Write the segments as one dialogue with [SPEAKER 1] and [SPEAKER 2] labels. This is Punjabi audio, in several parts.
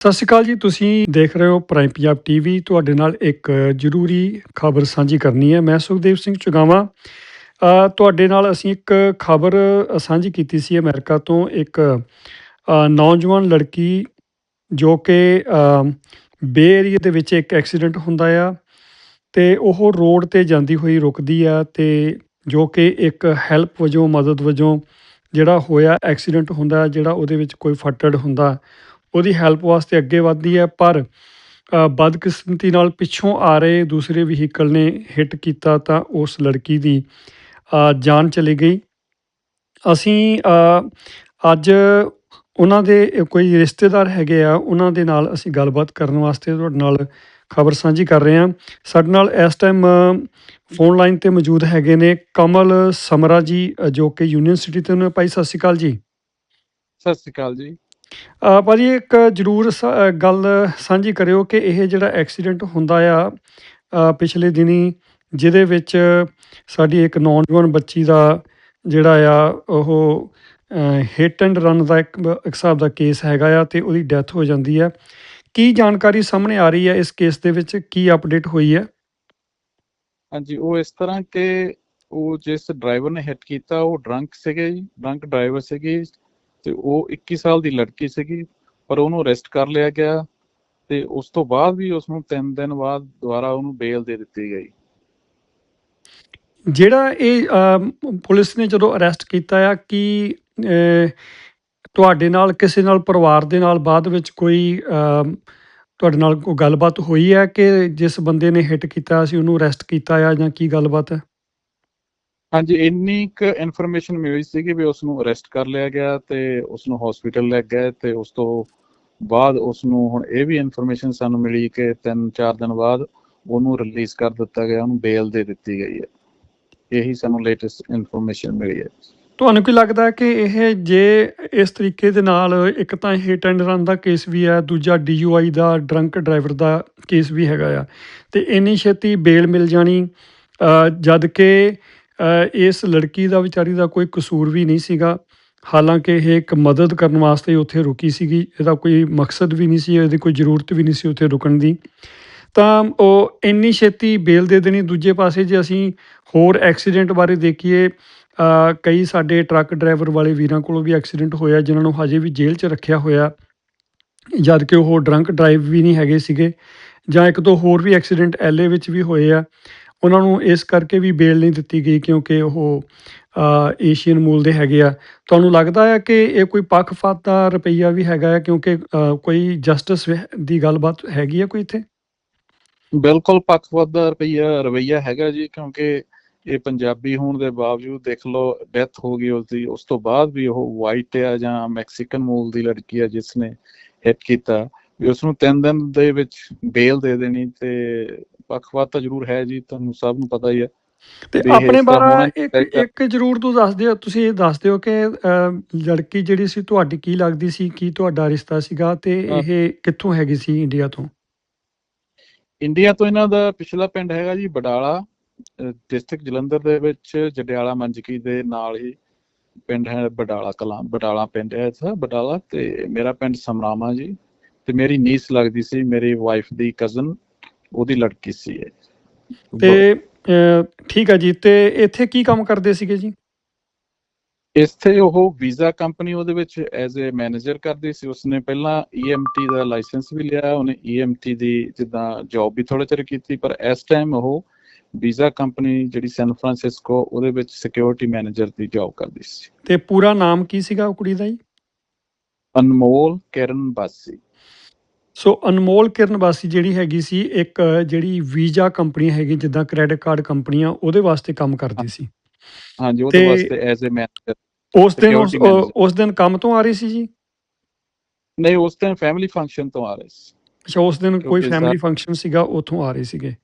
[SPEAKER 1] ਸਤਿ ਸ਼੍ਰੀ ਅਕਾਲ ਜੀ, ਤੁਸੀਂ ਦੇਖ ਰਹੇ ਹੋ ਪ੍ਰਾਈਮ ਪੰਜਾਬ ਟੀਵੀ ਤੁਹਾਡੇ ਨਾਲ ਇੱਕ ਜ਼ਰੂਰੀ ਖਬਰ ਸਾਂਝੀ ਕਰਨੀ ਹੈ। ਮੈਂ ਸੁਖਦੇਵ ਸਿੰਘ ਚੁਗਾਵਾਂ। ਤੁਹਾਡੇ ਨਾਲ ਅਸੀਂ ਇੱਕ ਖਬਰ ਸਾਂਝੀ ਕੀਤੀ ਸੀ ਅਮਰੀਕਾ ਤੋਂ। ਇੱਕ ਨੌਜਵਾਨ ਲੜਕੀ ਜੋ ਕਿ ਬੇ ਏਰੀਏ ਦੇ ਵਿੱਚ ਇੱਕ ਐਕਸੀਡੈਂਟ ਹੁੰਦਾ ਆ ਤੇ ਉਹ ਰੋਡ ਤੇ ਜਾਂਦੀ ਹੋਈ ਰੁਕਦੀ ਆ ਤੇ ਜੋ ਕਿ ਇੱਕ ਹੈਲਪ ਵਜੋਂ, ਮਦਦ ਵਜੋਂ ਜਿਹੜਾ ਹੋਇਆ ਐਕਸੀਡੈਂਟ ਹੁੰਦਾ, ਜਿਹੜਾ ਉਹਦੇ ਵਿੱਚ ਕੋਈ ਫੱਟੜ ਹੁੰਦਾ। ਉਹਦੀ ਹੈਲਪ ਵਾਸਤੇ ਅੱਗੇ ਵੱਧਦੀ ਹੈ, ਪਰ ਬਦਕਿਸਮਤੀ ਨਾਲ ਪਿੱਛੋਂ ਆ ਰਹੇ ਦੂਸਰੇ ਵਹੀਕਲ ਨੇ ਹਿੱਟ ਕੀਤਾ ਤਾਂ ਉਸ ਲੜਕੀ ਦੀ ਜਾਨ ਚਲੀ ਗਈ। ਅਸੀਂ ਅੱਜ ਉਹਨਾਂ ਦੇ ਕੋਈ ਰਿਸ਼ਤੇਦਾਰ ਹੈਗੇ ਆ, ਉਹਨਾਂ ਦੇ ਨਾਲ ਅਸੀਂ ਗੱਲਬਾਤ ਕਰਨ ਵਾਸਤੇ ਤੁਹਾਡੇ ਨਾਲ ਖਬਰ ਸਾਂਝੀ ਕਰ ਰਹੇ ਹਾਂ। ਸਾਡੇ ਨਾਲ ਇਸ ਟਾਈਮ ਫੋਨ ਲਾਈਨ ਤੇ ਮੌਜੂਦ ਹੈਗੇ ਨੇ ਕਮਲ ਸਮਰਾ ਜੀ ਜੋ ਕਿ ਯੂਨੀਵਰਸਿਟੀ ਤੋਂ ਨੇ। ਭਾਈ, ਸਤਿ ਸ਼੍ਰੀ ਅਕਾਲ ਜੀ।
[SPEAKER 2] ਸਤਿ ਸ਼੍ਰੀ ਅਕਾਲ ਜੀ।
[SPEAKER 1] ਭਾਜੀ ਇੱਕ ਜਰੂਰ ਸ- ਅ, ਗੱਲ ਸਾਂਝੀ ਕਰਿਓ ਕਿ ਇਹ ਜਿਹੜਾ ਐਕਸੀਡੈਂਟ ਹੁੰਦਾ ਆ ਅ, ਪਿਛਲੇ ਦਿਨੀ ਜਿਹਦੇ ਵਿੱਚ ਸਾਡੀ ਇੱਕ ਨੌਜਵਾਨ ਬੱਚੀ ਦਾ ਜਿਹੜਾ ਆ ਉਹ ਹਿੱਟ ਐਂਡ ਰਨ ਦਾ ਇੱਕ ਬ- ਇੱਕ ਹਿਸਾਬ ਦਾ ਕੇਸ ਹੈਗਾ ਆ ਤੇ ਉਹਦੀ ਡੈਥ ਹੋ ਜਾਂਦੀ ਹੈ ਕੀ ਜਾਣਕਾਰੀ ਸਾਹਮਣੇ ਆ ਰਹੀ ਹੈ ਇਸ ਕੇਸ ਦੇ ਵਿੱਚ? ਕੀ ਅਪਡੇਟ ਹੋਈ ਹੈ
[SPEAKER 2] ਹਾਂਜੀ ਉਹ ਇਸ ਤਰ੍ਹਾਂ ਕਿ ਉਹ ਜਿਸ ਡਰਾਈਵਰ ਨੇ ਹਿੱਟ ਕੀਤਾ ਉਹ ਡਰੰਕ ਸੀਗੇ ਜੀ ਡਰੰਕ ਡਰਾਈਵਰ ਸੀਗੇ। ਤੇ ਉਹ 21 ਸਾਲ ਦੀ ਲੜਕੀ ਸੀਗੀ, ਪਰ ਉਹਨੂੰ ਅਰੈਸਟ ਕਰ ਲਿਆ ਗਿਆ ਤੇ ਉਸ ਤੋਂ ਬਾਅਦ ਵੀ ਉਸ ਨੂੰ 3 ਦਿਨ ਬਾਅਦ ਦੁਬਾਰਾ ਉਹਨੂੰ ਬੇਲ ਦੇ ਦਿੱਤੀ ਗਈ।
[SPEAKER 1] ਜਿਹੜਾ ਇਹ ਪੁਲਿਸ ਨੇ ਜਦੋਂ ਅਰੈਸਟ ਕੀਤਾ ਆ, ਕਿ ਤੁਹਾਡੇ ਨਾਲ, ਕਿਸੇ ਨਾਲ, ਪਰਿਵਾਰ ਦੇ ਨਾਲ ਬਾਅਦ ਵਿੱਚ ਕੋਈ ਤੁਹਾਡੇ ਨਾਲ ਕੋਈ ਗੱਲਬਾਤ ਹੋਈ ਹੈ ਕਿ ਜਿਸ ਬੰਦੇ ਨੇ ਹਿੱਟ ਕੀਤਾ ਸੀ ਉਹਨੂੰ ਅਰੈਸਟ ਕੀਤਾ ਆ ਜਾਂ ਕੀ ਗੱਲਬਾਤ ਹੈ
[SPEAKER 2] ਹਾਂਜੀ, ਇੰਨੀ ਕੁ ਇਨਫੋਰਮੇਸ਼ਨ ਮਿਲੀ ਸੀਗੀ ਵੀ ਉਸ ਨੂੰ ਅਰੈਸਟ ਕਰ ਲਿਆ ਗਿਆ ਤੇ ਉਸ ਨੂੰ ਹਸਪੀਟਲ ਲੈ ਗਏ ਤੇ ਉਸ ਤੋਂ ਬਾਅਦ ਉਸ ਨੂੰ ਹੁਣ ਇਹ ਵੀ ਇਨਫੋਰਮੇਸ਼ਨ ਸਾਨੂੰ ਮਿਲੀ ਕਿ 3-4 ਦਿਨ ਬਾਅਦ ਉਹਨੂੰ ਰਿਲੀਜ਼ ਕਰ ਦਿੱਤਾ ਗਿਆ, ਉਹਨੂੰ ਬੇਲ ਦੇ ਦਿੱਤੀ ਗਈ ਹੈ। ਇਹੀ ਸਾਨੂੰ ਲੇਟੈਸਟ ਇਨਫੋਰਮੇਸ਼ਨ ਮਿਲੀ ਹੈ।
[SPEAKER 1] ਤੁਹਾਨੂੰ ਕੀ ਲੱਗਦਾ ਹੈ ਕਿ ਇਹ ਜੇ ਇਸ ਤਰੀਕੇ ਦੇ ਨਾਲ ਇੱਕ ਤਾਂ ਹਿੱਟ ਐਂਡ ਰਨ ਦਾ ਕੇਸ ਵੀ ਹੈ, ਦੂਜਾ ਡੀਯੂਆਈ ਦਾ ਡਰੰਕ ਡਰਾਈਵਰ ਦਾ ਕੇਸ ਵੀ ਹੈਗਾ ਆ, ਤੇ ਇੰਨੀ ਛੇਤੀ ਬੇਲ ਮਿਲ ਜਾਣੀ ਜਦ ਕਿ ਇਸ ਲੜਕੀ ਦਾ ਵਿਚਾਰੀ ਦਾ ਕੋਈ ਕਸੂਰ ਵੀ ਨਹੀਂ ਸੀਗਾ। ਹਾਲਾਂਕਿ ਇਹ ਇੱਕ ਮਦਦ ਕਰਨ ਵਾਸਤੇ ਉੱਥੇ ਰੁਕੀ ਸੀਗੀ। ਇਹਦਾ ਕੋਈ ਮਕਸਦ ਵੀ ਨਹੀਂ ਸੀ, ਇਹਦੀ ਕੋਈ ਜ਼ਰੂਰਤ ਵੀ ਨਹੀਂ ਸੀ ਉੱਥੇ ਰੁਕਣ ਦੀ। ਤਾਂ ਉਹ ਇੰਨੀ ਛੇਤੀ ਬੇਲ ਦੇ ਦੇਣੀ। ਦੂਜੇ ਪਾਸੇ ਜੇ ਅਸੀਂ ਹੋਰ ਐਕਸੀਡੈਂਟ ਬਾਰੇ ਦੇਖੀਏ ਕਈ ਸਾਡੇ ਟਰੱਕ ਡਰਾਈਵਰ ਵਾਲੇ ਵੀਰਾਂ ਕੋਲੋਂ ਵੀ ਐਕਸੀਡੈਂਟ ਹੋਇਆ, ਜਿਨ੍ਹਾਂ ਨੂੰ ਹਜੇ ਵੀ ਜੇਲ੍ਹ 'ਚ ਰੱਖਿਆ ਹੋਇਆ। ਜਦ ਕਿ ਉਹ ਡਰੰਕ ਡਰਾਈਵ ਵੀ ਨਹੀਂ ਹੈਗੇ ਸੀਗੇ। ਜਾਂ ਇੱਕ ਦੋ ਹੋਰ ਵੀ ਐਕਸੀਡੈਂਟ ਐਲਏ ਵਿੱਚ ਵੀ ਹੋਏ ਆ। ਉਹਨਾਂ ਨੂੰ ਇਸ ਕਰਕੇ ਵੀ ਬੇਲ ਨਹੀਂ ਦਿੱਤੀ ਗਈ ਕਿਉਂਕਿ ਉਹ ਏਸ਼ੀਅਨ ਮੂਲ ਦੇ ਹੈਗੇ ਆ। ਤੁਹਾਨੂੰ ਲੱਗਦਾ ਹੈ ਕਿ ਇਹ ਕੋਈ ਪੱਖਪਾਤ ਦਾ ਰੁਪਈਆ ਵੀ ਹੈਗਾ ਹੈ ਕਿਉਂਕਿ ਕੋਈ ਜਸਟਿਸ ਦੀ ਗੱਲਬਾਤ ਹੈਗੀ ਹੈ ਕੋਈ ਇੱਥੇ?
[SPEAKER 2] ਬਿਲਕੁਲ ਪੱਖਪਾਤ ਦਾ ਰਵਈਆ ਰਵਈਆ ਹੈਗਾ ਜੀ ਕਿਉਂਕਿ ਇਹ ਪੰਜਾਬੀ ਹੋਣ ਦੇ ਬਾਵਜੂਦ ਦੇਖ ਲਓ, ਡੈਥ ਹੋ ਗਈ ਉਸਦੀ, ਉਸ ਤੋਂ ਬਾਅਦ ਵੀ ਉਹ ਵਾਈਟ ਆ ਜਾਂ ਮੈਕਸੀਕਨ ਮੂਲ ਦੀ ਲੜਕੀ ਆ ਜਿਸ ਨੇ ਹਿੱਟ ਕੀਤਾ। ਵੀ ਉਸ ਨੂੰ 3 ਦਿਨ ਦੇ ਵਿੱਚ ਬੇਲ ਦੇ ਦੇਣੀ ਤੇ ਪੱਖਪਾਤ ਤਾਂ ਜ਼ਰੂਰ ਹੈ ਜੀ ਤੁਹਾਨੂੰ ਸਭ ਨੂੰ ਪਤਾ ਹੀ ਹੈ
[SPEAKER 1] ਤੇ ਆਪਣੇ
[SPEAKER 2] ਇਸ
[SPEAKER 1] ਬਾਰੇ ਇੱਕ। ਇੱਕ ਜ਼ਰੂਰ ਤੂੰ ਦੱਸ ਦਿਓ ਤੁਸੀਂ ਇਹ ਦੱਸ ਦਿਓ ਕਿ ਲੜਕੀ ਜਿਹੜੀ ਸੀ ਤੁਹਾਡੀ ਕੀ ਲੱਗਦੀ ਸੀ ਕੀ ਤੁਹਾਡਾ ਰਿਸ਼ਤਾ ਸੀਗਾ ਤੇ। ਇਹ ਕਿੱਥੋਂ ਹੈਗੀ ਸੀ ਇੰਡੀਆ ਤੋਂ
[SPEAKER 2] ਇੰਡੀਆ ਤੋਂ ਇਹਨਾਂ ਦਾ ਪਿਛਲਾ ਪਿੰਡ ਹੈਗਾ ਜੀ ਬਡਾਲਾ ਡਿਸਟ੍ਰਿਕਟ ਜਲੰਧਰ ਦੇ ਵਿੱਚ ਜਡਿਆਲਾ ਮੰਜਕੀ ਦੇ ਨਾਲ ਹੀ ਪਿੰਡ ਹੈ ਬਡਾਲਾ ਕਲਾਂ ਬਡਾਲਾ ਪਿੰਡ ਹੈ ਇੱਥੇ ਬਡਾਲਾ ਤੇ ਮੇਰਾ ਪਿੰਡ ਸਮਰਾਮਾ ਜੀ ਤੇ ਮੇਰੀ ਨੀਸ ਲੱਗਦੀ ਸੀ ਮੇਰੀ ਵਾਈਫ ਦੀ ਕਜ਼ਨ ਉਹਦੀ ਲੜਕੀ ਸੀ ਇਹ।
[SPEAKER 1] ਤੇ ਠੀਕ ਹੈ ਜੀ। ਤੇ ਇੱਥੇ ਕੀ ਕੰਮ ਕਰਦੇ ਸੀਗੇ ਜੀ?
[SPEAKER 2] ਇੱਥੇ ਉਹ ਵੀਜ਼ਾ ਕੰਪਨੀ ਉਹਦੇ ਵਿੱਚ ਐਜ਼ ਅ ਮੈਨੇਜਰ ਕਰਦੀ ਸੀ। ਉਸਨੇ ਪਹਿਲਾਂ EMT ਦਾ ਲਾਇਸੈਂਸ ਵੀ ਲਿਆ। ਉਹਨੇ EMT ਦੀ ਜਿੱਦਾਂ ਜੌਬ ਵੀ ਥੋੜਾ ਚਿਰ ਕੀਤੀ ਪਰ ਇਸ ਟਾਈਮ ਉਹ ਵੀਜ਼ਾ ਕੰਪਨੀ ਜਿਹੜੀ ਸੈਨ ਫਰਾਂਸਿਸਕੋ ਉਹਦੇ ਵਿੱਚ ਸਿਕਿਉਰਿਟੀ ਮੈਨੇਜਰ ਦੀ ਜੌਬ ਕਰਦੀ ਸੀ।
[SPEAKER 1] ਤੇ ਪੂਰਾ ਨਾਮ ਕੀ ਸੀਗਾ ਉਹ ਕੁੜੀ ਦਾ ਜੀ?
[SPEAKER 2] ਅਨਮੋਲ ਕਿਰਨ ਬਾਸੀ।
[SPEAKER 1] ਸੋ ਅਨਮੋਲ ਕਿਰਨ ਵਾਸੀ ਜਿਹੜੀ ਹੈਗੀ ਸੀ ਇੱਕ ਜਿਹੜੀ ਵੀਜ਼ਾ ਕੰਪਨੀ ਹੈਗੀ ਜਿੱਦਾਂ ਕ੍ਰੈਡਿਟ ਕਾਰਡ ਕੰਪਨੀਆਂ ਉਹਦੇ ਵਾਸਤੇ ਕੰਮ ਕਰਦੀ ਸੀ।
[SPEAKER 2] ਹਾਂਜੀ ਉਹਦੇ ਵਾਸਤੇ ਐਜ਼ ਅ ਮੈਨੇਜਰ
[SPEAKER 1] ਉਸ ਦਿਨ ਉਸ- ਦਿਨ ਕੰਮ ਤੋਂ ਆ ਰਹੀ ਸੀ ਜੀ?
[SPEAKER 2] ਨਹੀਂ ਉਸ ਟਾਈਮ ਫੈਮਿਲੀ ਫੰਕਸ਼ਨ ਤੋਂ ਆ ਰਹੇ ਸੀ।
[SPEAKER 1] ਅੱਛਾ ਉਸ ਦਿਨ ਕੋਈ ਫੈਮਿਲੀ ਫੰਕਸ਼ਨ ਸੀਗਾ ਉੱਥੋਂ ਆ ਰਹੇ ਸੀਗੇ।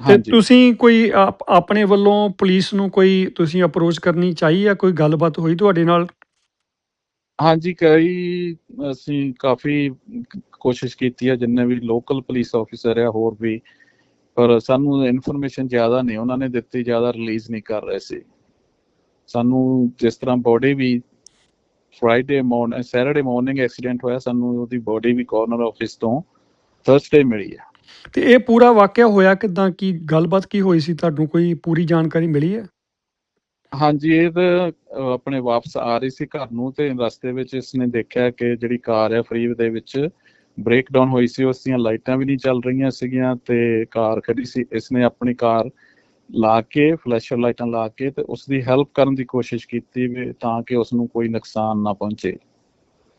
[SPEAKER 1] ਤੇ ਤੁਸੀਂ ਕੋਈ ਆਪ- ਆਪਣੇ ਵੱਲੋਂ ਪੁਲਿਸ ਨੂੰ ਕੋਈ ਤੁਸੀਂ ਅਪਰੋਚ ਕਰਨੀ ਚਾਹੀ ਆ ਕੋਈ ਗੱਲਬਾਤ ਹੋਈ ਤੁਹਾਡੇ ਨਾਲ?
[SPEAKER 2] ਹਾਂਜੀ, ਕਈ ਅਸੀਂ ਕਾਫੀ ਕੋਸ਼ਿਸ਼ ਕੀਤੀ ਹੈ ਜਿੰਨੇ ਵੀ ਲੋਕਲ ਪੁਲਿਸ ਆਫੀਸਰ ਆ, ਹੋਰ ਵੀ, ਪਰ ਸਾਨੂੰ ਇਨਫੋਰਮੇਸ਼ਨ ਜ਼ਿਆਦਾ ਨਹੀਂ, ਉਹਨਾਂ ਨੇ ਦਿੱਤੀ, ਜ਼ਿਆਦਾ ਰਿਲੀਜ਼ ਨਹੀਂ ਕਰ ਰਹੇ ਸੀ। ਸਾਨੂੰ ਜਿਸ ਤਰ੍ਹਾਂ ਬੋਡੀ ਵੀ Friday morning Saturday morning accident ਹੋਇਆ, ਸਾਨੂੰ ਉਹਦੀ ਬੋਡੀ ਵੀ ਕਾਰਨਰ ਆਫਿਸ ਤੋਂ ਥਰਸਡੇ ਮਿਲੀ ਹੈ
[SPEAKER 1] ਤੇ ਇਹ ਪੂਰਾ ਵਾਕਿਆ ਹੋਇਆ ਕਿਦਾਂ? ਕੀ ਗੱਲਬਾਤ ਕੀ ਹੋਈ ਸੀ? ਤੁਹਾਨੂੰ ਕੋਈ ਪੂਰੀ ਜਾਣਕਾਰੀ ਮਿਲੀ ਹੈ?
[SPEAKER 2] ਹਾਂਜੀ, ਇਹ ਤਾਂ ਆਪਣੇ ਵਾਪਸ ਆ ਰਹੀ ਸੀ ਘਰ ਨੂੰ ਤੇ ਰਸਤੇ ਵਿੱਚ ਇਸਨੇ ਦੇਖਿਆ ਕਿ ਜਿਹੜੀ ਕਾਰ ਹੈ ਫਰੀਵੇ ਦੇ ਵਿੱਚ ਬ੍ਰੇਕ ਡਾਊਨ ਹੋਈ ਸੀ, ਉਸ ਦੀਆਂ ਲਾਈਟਾਂ ਵੀ ਨਹੀਂ ਚੱਲ ਰਹੀਆਂ ਸੀਗੀਆਂ ਤੇ ਕਾਰ ਖੜੀ ਸੀ। ਇਸਨੇ ਆਪਣੀ ਕਾਰ ਲਾ ਕੇ ਫਲੈਸ਼ਰ ਲਾਈਟਾਂ ਲਾ ਕੇ ਤੇ ਉਸ ਦੀ ਹੈਲਪ ਕਰਨ ਦੀ ਕੋਸ਼ਿਸ਼ ਕੀਤੀ ਵੀ ਤਾਂ ਕਿ ਉਸ ਨੂੰ ਕੋਈ ਨੁਕਸਾਨ ਨਾ ਪਹੁੰਚੇ।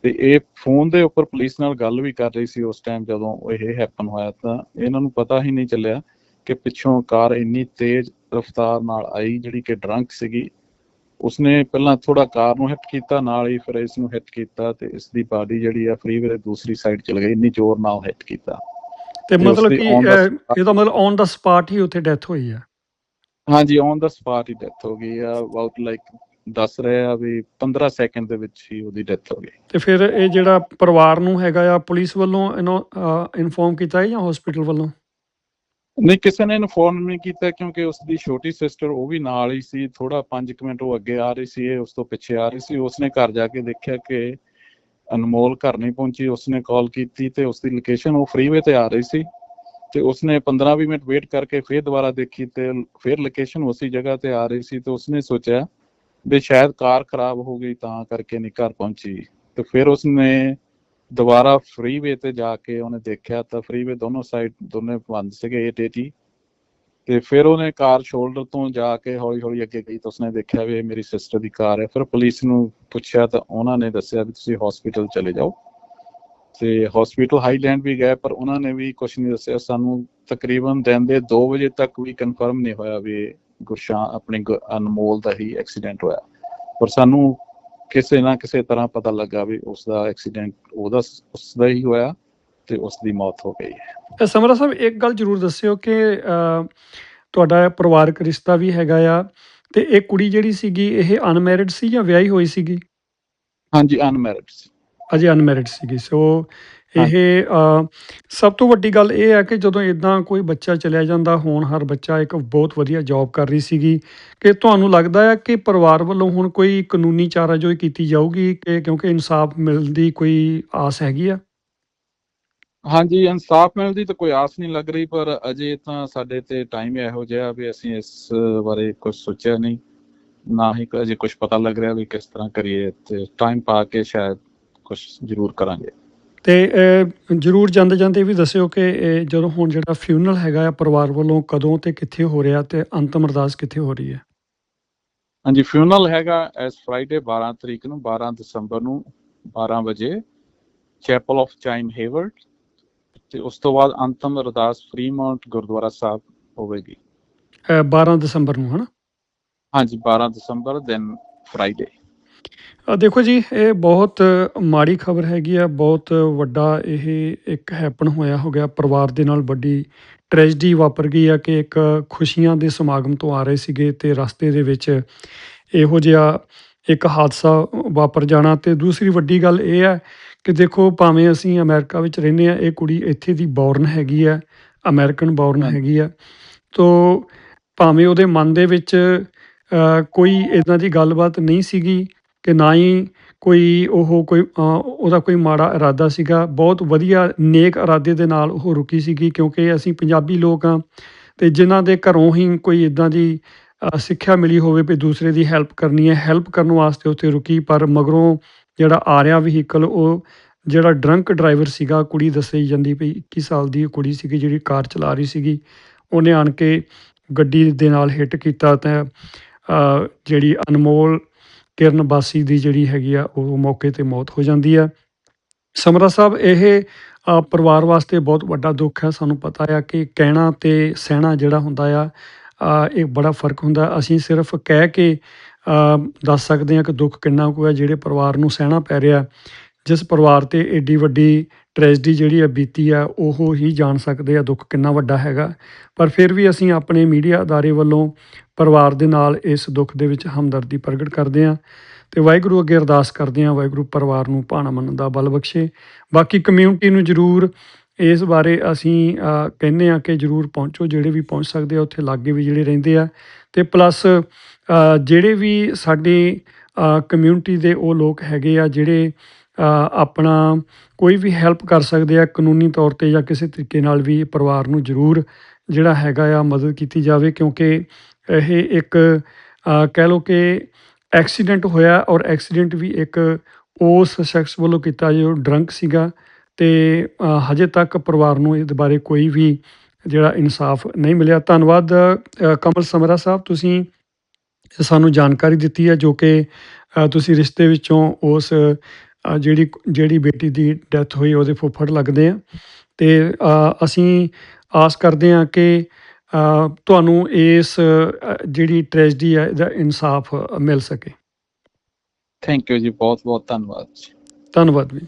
[SPEAKER 2] ਤੇ ਇਹ ਫੋਨ ਦੇ ਉੱਪਰ ਪੁਲਿਸ ਨਾਲ ਗੱਲ ਵੀ ਕਰ ਰਹੀ ਸੀ ਉਸ ਟਾਈਮ ਜਦੋਂ ਇਹ ਹੈਪਨ ਹੋਇਆ ਤਾਂ। ਇਹਨਾਂ ਨੂੰ ਪਤਾ ਹੀ ਨਹੀਂ ਚੱਲਿਆ ਕਿ ਪਿੱਛੋਂ ਕਾਰ ਇੰਨੀ ਤੇਜ਼ ਰਫ਼ਤਾਰ ਨਾਲ ਆਈ ਜਿਹੜੀ ਕਿ ਡਰੰਕ ਸੀਗੀ ਉਸਨੇ ਪਹਿਲਾਂ ਥੋੜਾ ਕਾਰ ਨੂੰ ਹਿੱਟ ਕੀਤਾ ਨਾਲ ਹੀ ਫਿਰ ਇਸ ਨੂੰ ਹਿੱਟ ਕੀਤਾ ਤੇ ਇਸ ਦੀ ਬਾਡੀ ਜਿਹੜੀ ਆ ਫਰੀਵੇ ਦੇ ਦੂਸਰੀ ਸਾਈਡ ਚਲ ਗਈ ਇੰਨੀ ਜ਼ੋਰ ਨਾਲ ਹਿੱਟ ਕੀਤਾ।
[SPEAKER 1] ਤੇ ਮਤਲਬ ਕਿ ਇਹਦਾ ਮਤਲਬ ਔਨ ਦਾ ਸਪਾਟ ਹੀ ਉੱਥੇ ਡੈਥ ਹੋਈ ਹੈ
[SPEAKER 2] ਹਾਂਜੀ ਔਨ ਦਾ ਸਪਾਟ ਹੀ ਡੈਥ ਹੋ ਗਈ ਆ ਅਬਾਊਟ ਲਾਈਕ ਦੱਸ ਰਹੇ ਆ ਵੀ 15 ਸੈਕਿੰਡ ਦੇ ਵਿੱਚ ਹੀ ਉਹਦੀ ਡੈਥ ਹੋ ਗਈ।
[SPEAKER 1] ਤੇ ਫਿਰ ਇਹ ਜਿਹੜਾ ਪਰਿਵਾਰ ਨੂੰ ਹੈਗਾ ਆ ਪੁਲਿਸ ਵੱਲੋਂ ਇਹਨੂੰ ਇਨਫੋਰਮ ਕੀਤਾ ਹੈ ਜਾਂ ਹਸਪੀਟਲ ਵੱਲੋਂ?
[SPEAKER 2] ਨਹੀਂ, ਕਿਸੇ ਨੇ ਇਨਫੋਰਮ ਨਹੀਂ ਕੀਤਾ ਕਿਉਂਕਿ ਉਸ ਦੀ ਛੋਟੀ ਸਿਸਟਰ ਉਹ ਵੀ ਨਾਲ ਹੀ ਸੀ ਥੋੜਾ 5 ਮਿੰਟ ਉਹ ਅੱਗੇ ਆ ਰਹੀ ਸੀ, ਇਹ ਉਸ ਤੋਂ ਪਿੱਛੇ ਆ ਰਹੀ ਸੀ, ਉਸਨੇ ਘਰ ਜਾ ਕੇ ਦੇਖਿਆ ਕਿ ਅਨਮੋਲ ਘਰ ਨਹੀਂ ਪਹੁੰਚੀ, ਉਸਨੇ ਕਾਲ ਕੀਤੀ ਤੇ ਉਸ ਦੀ ਲੋਕੇਸ਼ਨ ਉਹ ਫਰੀਵੇ ਤੇ ਆ ਰਹੀ ਸੀ ਤੇ ਉਸਨੇ 15-20 ਮਿੰਟ ਵੇਟ ਕਰਕੇ ਫਿਰ ਦੁਬਾਰਾ ਦੇਖੀ ਤੇ ਫਿਰ ਲੋਕੇਸ਼ਨ ਉਸੇ ਜਗ੍ਹਾ ਤੇ ਆ ਰਹੀ ਸੀ ਤੇ ਉਸਨੇ ਸੋਚਿਆ ਵੀ ਸ਼ਾਇਦ ਕਾਰ ਖਰਾਬ ਹੋ ਗਈ ਤਾਂ ਕਰਕੇ ਨਹੀਂ ਘਰ ਪਹੁੰਚੀ ਤੇ ਫਿਰ ਉਸਨੇ ਦੁਬਾਰਾ ਫਰੀਵੇ ਤੇ ਜਾ ਕੇ ਉਹਨੇ ਦੇਖਿਆ ਤਾਂ ਫਰੀਵੇ ਦੋਨੋਂ ਸਾਈਡ ਦੋਨੇ ਬੰਦ ਸੀਗੇ 880 ਤੇ ਫਿਰ ਉਹਨੇ ਕਾਰ ਸ਼ੋਲਡਰ ਤੋਂ ਜਾ ਕੇ ਹੌਲੀ ਹੌਲੀ ਅੱਗੇ ਗਈ ਤਾਂ ਉਸਨੇ ਦੇਖਿਆ ਵੀ ਇਹ ਮੇਰੀ ਸਿਸਟਰ ਦੀ ਕਾਰ ਹੈ। ਫਿਰ ਪੁਲਿਸ ਨੂੰ ਪੁੱਛਿਆ ਤਾਂ ਉਹਨਾਂ ਨੇ ਦੱਸਿਆ ਵੀ ਤੁਸੀਂ ਹਸਪੀਟਲ ਚਲੇ ਜਾਓ। ਤੇ ਹਸਪੀਟਲ ਹਾਈਲੈਂਡ ਵੀ ਗਏ, ਪਰ ਉਹਨਾਂ ਨੇ ਵੀ ਕੁਝ ਨਹੀਂ ਦੱਸਿਆ। ਸਾਨੂੰ ਤਕਰੀਬਨ ਦਿਨ ਦੇ 2 ਵਜੇ ਤੱਕ ਵੀ ਕਨਫਰਮ ਨਹੀਂ ਹੋਇਆ ਵੀ ਗੁਰਸ਼ਾਂ ਆਪਣੇ ਅਨਮੋਲ ਦਾ ਹੀ ਐਕਸੀਡੈਂਟ ਹੋਇਆ। ਪਰ ਸਾਨੂੰ ਕਿਸੇ ਨਾ ਕਿਸੇ ਤਰ੍ਹਾਂ ਪਤਾ ਲੱਗਾ ਵੀ ਉਸ ਦਾ ਐਕਸੀਡੈਂਟ ਉਹਦਾ ਉਸ ਦਾ ਹੀ ਹੋਇਆ ਤੇ ਉਸ ਦੀ ਮੌਤ ਹੋ ਗਈ ਹੈ।
[SPEAKER 1] ਸਮਰਾ ਸਾਹਿਬ ਇੱਕ ਗੱਲ ਜ਼ਰੂਰ ਦੱਸਿਓ ਕਿ ਤੁਹਾਡਾ ਪਰਿਵਾਰਕ ਰਿਸ਼ਤਾ ਵੀ ਹੈਗਾ ਆ ਤੇ ਇਹ ਕੁੜੀ ਜਿਹੜੀ ਸੀਗੀ ਇਹ ਅਨਮੈਰਿਡ ਸੀ ਜਾਂ ਵਿਆਹੀ ਹੋਈ ਸੀਗੀ?
[SPEAKER 2] ਹਾਂਜੀ ਅਨਮੈਰਿਡ ਸੀ।
[SPEAKER 1] ਅਜੇ ਅਨਮੈਰਿਡ ਸੀਗੀ ਸੋ ਇਹ ਸਭ ਤੋਂ ਵੱਡੀ ਗੱਲ ਇਹ ਹੈ ਕਿ ਜਦੋਂ ਇਦਾਂ ਕੋਈ ਬੱਚਾ ਚਲਿਆ ਜਾਂਦਾ ਹੋਣਹਾਰ ਬੱਚਾ ਇੱਕ ਬਹੁਤ ਵਧੀਆ ਜੌਬ ਕਰ ਰਹੀ ਸੀਗੀ ਕਿ ਤੁਹਾਨੂੰ ਲੱਗਦਾ ਹੈ ਕਿ ਪਰਿਵਾਰ ਵੱਲੋਂ ਹੁਣ ਕੋਈ ਕਾਨੂੰਨੀ ਚਾਰਾਜੋਈ ਕੀਤੀ ਜਾਊਗੀ ਕਿ ਕਿਉਂਕਿ ਇਨਸਾਫ ਮਿਲਣ ਦੀ ਕੋਈ ਆਸ ਹੈਗੀ ਆ?
[SPEAKER 2] ਹਾਂਜੀ ਇਨਸਾਫ ਮਿਲਣ ਦੀ ਤਾਂ ਕੋਈ ਆਸ ਨਹੀਂ ਲੱਗ ਰਹੀ ਪਰ ਅਜੇ ਤਾਂ ਸਾਡੇ ਤੇ ਟਾਈਮ ਇਹੋ ਜਿਹਾ ਵੀ ਅਸੀਂ ਇਸ ਬਾਰੇ ਕੁਝ ਸੋਚਿਆ ਨਹੀਂ। ਨਾ ਹੀ ਅਜੇ ਕੁਝ ਪਤਾ ਲੱਗ ਰਿਹਾ ਵੀ ਕਿਸ ਤਰ੍ਹਾਂ ਕਰੀਏ ਤੇ ਟਾਈਮ ਪਾ ਕੇ ਸ਼ਾਇਦ ਕੁਝ ਜ਼ਰੂਰ ਕਰਾਂਗੇ।
[SPEAKER 1] ਤੇ ਜਰੂਰ ਜਾਂਦੇ ਜਾਂਦੇ ਵੀ ਦੱਸਿਓ ਕਿ ਜਦੋਂ ਹੁਣ ਜਿਹੜਾ ਫਿਊਨਲ ਹੈਗਾ ਆ ਪਰਿਵਾਰ ਵੱਲੋਂ ਕਦੋਂ ਤੇ ਕਿੱਥੇ ਹੋ ਰਿਹਾ ਤੇ ਅੰਤਮ ਅਰਦਾਸ ਕਿੱਥੇ ਹੋ ਰਹੀ ਹੈ?
[SPEAKER 2] ਹਾਂਜੀ ਫਿਊਨਲ ਹੈਗਾ ਐਸ ਫਰਾਈਡੇ 12 ਤਰੀਕ ਨੂੰ 12 ਦਸੰਬਰ ਨੂੰ 12 ਵਜੇ ਚੈਪਲ ਆਫ ਚਾਈਮ ਹੇਵਰਡ ਤੇ ਉਸ ਤੋਂ ਬਾਅਦ ਅੰਤਮ ਅਰਦਾਸ ਫਰੀਮਾਉਂਟ ਗੁਰਦੁਆਰਾ ਸਾਹਿਬ ਹੋਵੇਗੀ।
[SPEAKER 1] ਅਹ, 12 ਦਸੰਬਰ ਨੂੰ ਹਨਾ?
[SPEAKER 2] ਹਾਂਜੀ 12 ਦਸੰਬਰ ਦਿਨ ਫਰਾਈਡੇ
[SPEAKER 1] ਦੇਖੋ ਜੀ ਇਹ ਬਹੁਤ ਮਾੜੀ ਖਬਰ ਹੈਗੀ ਆ ਬਹੁਤ ਵੱਡਾ ਇਹ ਇੱਕ ਹੈਪਨ ਹੋਇਆ ਹੋ ਗਿਆ ਪਰਿਵਾਰ ਦੇ ਨਾਲ ਵੱਡੀ ਟ੍ਰੈਜਡੀ ਵਾਪਰ ਗਈ ਆ ਕਿ ਇੱਕ ਖੁਸ਼ੀਆਂ ਦੇ ਸਮਾਗਮ ਤੋਂ ਆ ਰਹੇ ਸੀਗੇ ਤੇ ਰਸਤੇ ਦੇ ਵਿੱਚ ਇਹੋ ਜਿਹਾ ਇੱਕ ਹਾਦਸਾ ਵਾਪਰ ਜਾਣਾ ਤੇ ਦੂਸਰੀ ਵੱਡੀ ਗੱਲ ਇਹ ਹੈ ਕਿ ਦੇਖੋ ਭਾਵੇਂ ਅਸੀਂ ਅਮਰੀਕਾ ਵਿੱਚ ਰਹਿੰਦੇ ਆ ਇਹ ਕੁੜੀ ਇੱਥੇ ਦੀ ਬੌਰਨ ਹੈਗੀ ਆ ਅਮਰੀਕਨ ਬੌਰਨ। ਹੈਗੀ ਆ ਤੋ ਭਾਵੇਂ ਉਹਦੇ ਮਨ ਦੇ ਵਿੱਚ ਕੋਈ ਇਦਾਂ ਦੀ ਗੱਲਬਾਤ ਨਹੀਂ ਸੀਗੀ ਕਿ ਨਾ ਹੀ ਕੋਈ ਉਹ ਕੋਈ ਉਹਦਾ ਕੋਈ ਮਾੜਾ ਇਰਾਦਾ ਸੀਗਾ। ਬਹੁਤ ਵਧੀਆ ਨੇਕ ਇਰਾਦੇ ਦੇ ਨਾਲ ਉਹ ਰੁਕੀ ਸੀਗੀ, ਕਿਉਂਕਿ ਅਸੀਂ ਪੰਜਾਬੀ ਲੋਕ ਹਾਂ ਅਤੇ ਜਿਨ੍ਹਾਂ ਦੇ ਘਰੋਂ ਹੀ ਕੋਈ ਇਦਾਂ ਦੀ ਸਿੱਖਿਆ ਮਿਲੀ ਹੋਵੇ ਵੀ ਦੂਸਰੇ ਦੀ ਹੈਲਪ ਕਰਨੀ ਹੈ, ਹੈਲਪ ਕਰਨ ਵਾਸਤੇ ਉੱਥੇ ਰੁਕੀ। ਪਰ ਮਗਰੋਂ ਜਿਹੜਾ ਆ ਰਿਹਾ ਵਹੀਕਲ, ਉਹ ਜਿਹੜਾ ਡਰੰਕ ਡਰਾਈਵਰ ਸੀਗਾ, ਕੁੜੀ ਦੱਸੀ ਜਾਂਦੀ ਪਈ 21 ਸਾਲ ਦੀ ਉਹ ਕੁੜੀ ਸੀਗੀ ਜਿਹੜੀ ਕਾਰ ਚਲਾ ਰਹੀ ਸੀਗੀ। ਉਹਨੇ ਆਣ ਕੇ ਗੱਡੀ ਦੇ ਨਾਲ ਹਿੱਟ ਕੀਤਾ ਤਾਂ ਜਿਹੜੀ ਅਨਮੋਲ ਕਿਰਨ ਬਾਸੀ ਦੀ ਜਿਹੜੀ ਹੈਗੀ ਆ, ਉਹ ਮੌਕੇ ਤੇ ਮੌਤ ਹੋ ਜਾਂਦੀ ਆ। ਸਮਰਾ ਸਾਹਿਬ, ਇਹ ਪਰਿਵਾਰ ਵਾਸਤੇ ਬਹੁਤ ਵੱਡਾ ਦੁੱਖ ਹੈ। ਸਾਨੂੰ ਪਤਾ ਆ ਕਿ ਕਹਿਣਾ ਤੇ ਸਹਿਣਾ ਜਿਹੜਾ ਹੁੰਦਾ ਆ ਇਹ ਬੜਾ ਫ਼ਰਕ ਹੁੰਦਾ। ਅਸੀਂ ਸਿਰਫ ਕਹਿ ਕੇ ਦੱਸ ਸਕਦੇ ਹਾਂ ਕਿ ਦੁੱਖ ਕਿੰਨਾ ਕੁ ਹੈ, ਜਿਹੜੇ ਪਰਿਵਾਰ ਨੂੰ ਸਹਿਣਾ ਪੈ ਰਿਹਾ। ਜਿਸ ਪਰਿਵਾਰ ਤੇ ਏਡੀ ਵੱਡੀ ਟ੍ਰੈਜਡੀ ਜਿਹੜੀ ਆ ਬੀਤੀ ਆ, ਉਹ ਹੀ ਜਾਣ ਸਕਦੇ ਆ ਦੁੱਖ ਕਿੰਨਾ ਵੱਡਾ ਹੈਗਾ। ਪਰ ਫਿਰ ਵੀ ਅਸੀਂ ਆਪਣੇ ਮੀਡੀਆ ਅਦਾਰੇ ਵੱਲੋਂ ਪਰਿਵਾਰ ਦੇ ਨਾਲ ਇਸ ਦੁੱਖ ਦੇ ਵਿੱਚ ਹਮਦਰਦੀ ਪ੍ਰਗਟ ਕਰਦੇ ਹਾਂ ਤੇ ਵਾਹਿਗੁਰੂ ਅੱਗੇ ਅਰਦਾਸ ਕਰਦੇ ਹਾਂ, ਵਾਹਿਗੁਰੂ ਪਰਿਵਾਰ ਨੂੰ ਭਾਣਾ ਮੰਨਣ ਦਾ ਬਲ ਬਖਸ਼ੇ। ਬਾਕੀ ਕਮਿਊਨਿਟੀ ਨੂੰ ਜਰੂਰ ਇਸ ਬਾਰੇ ਅਸੀਂ ਕਹਿੰਦੇ ਆ ਕਿ ਜਰੂਰ ਪਹੁੰਚੋ, ਜਿਹੜੇ ਵੀ ਪਹੁੰਚ ਸਕਦੇ ਆ, ਉੱਥੇ ਲਾਗੇ ਵੀ ਜਿਹੜੇ ਰਹਿੰਦੇ ਆ। ਤੇ ਪਲੱਸ ਜਿਹੜੇ ਵੀ ਸਾਡੇ ਕਮਿਊਨਿਟੀ ਦੇ ਉਹ ਲੋਕ ਹੈਗੇ ਆ, ਜਿਹੜੇ ਆਪਣਾ ਕੋਈ ਵੀ ਹੈਲਪ ਕਰ ਸਕਦੇ ਆ, ਕਾਨੂੰਨੀ ਤੌਰ ਤੇ ਜਾਂ ਕਿਸੇ ਤਰੀਕੇ ਨਾਲ ਵੀ ਪਰਿਵਾਰ ਨੂੰ ਜ਼ਰੂਰ ਜਿਹੜਾ ਹੈਗਾ ਆ ਮਦਦ ਕੀਤੀ ਜਾਵੇ, ਕਿਉਂਕਿ ਇਹ ਇੱਕ ਕਹਿ ਲਓ ਕਿ ਐਕਸੀਡੈਂਟ ਹੋਇਆ ਔਰ ਐਕਸੀਡੈਂਟ ਵੀ ਇੱਕ ਉਸ ਸ਼ਖਸ ਵੱਲੋਂ ਕੀਤਾ ਜੋ ਡਰੰਕ ਸੀਗਾ ਤੇ ਹਜੇ ਤੱਕ ਪਰਿਵਾਰ ਨੂੰ ਇਹਦੇ ਬਾਰੇ ਕੋਈ ਵੀ ਜਿਹੜਾ ਇਨਸਾਫ ਨਹੀਂ ਮਿਲਿਆ। ਧੰਨਵਾਦ ਕਮਲ ਸਮਰਾ ਸਾਹਿਬ, ਤੁਸੀਂ ਸਾਨੂੰ ਜਾਣਕਾਰੀ ਦਿੱਤੀ ਹੈ ਜੋ ਕਿ ਤੁਸੀਂ ਰਿਸ਼ਤੇ ਵਿੱਚੋਂ ਉਸ ਜਿਹੜੀ ਜਿਹੜੀ ਬੇਟੀ ਦੀ ਡੈਥ ਹੋਈ ਉਹਦੇ ਫੁੱਫੜ ਲੱਗਦੇ ਆ। ਤੇ ਅਸੀਂ ਆਸ ਕਰਦੇ ਹਾਂ ਕਿ ਤੁਹਾਨੂੰ ਇਸ ਜਿਹੜੀ ਟ੍ਰੈਜਡੀ ਹੈ ਇਹਦਾ ਇਨਸਾਫ ਮਿਲ ਸਕੇ।
[SPEAKER 2] ਥੈਂਕ ਯੂ ਜੀ ਬਹੁਤ ਬਹੁਤ ਧੰਨਵਾਦ ਜੀ।
[SPEAKER 1] ਧੰਨਵਾਦ ਵੀ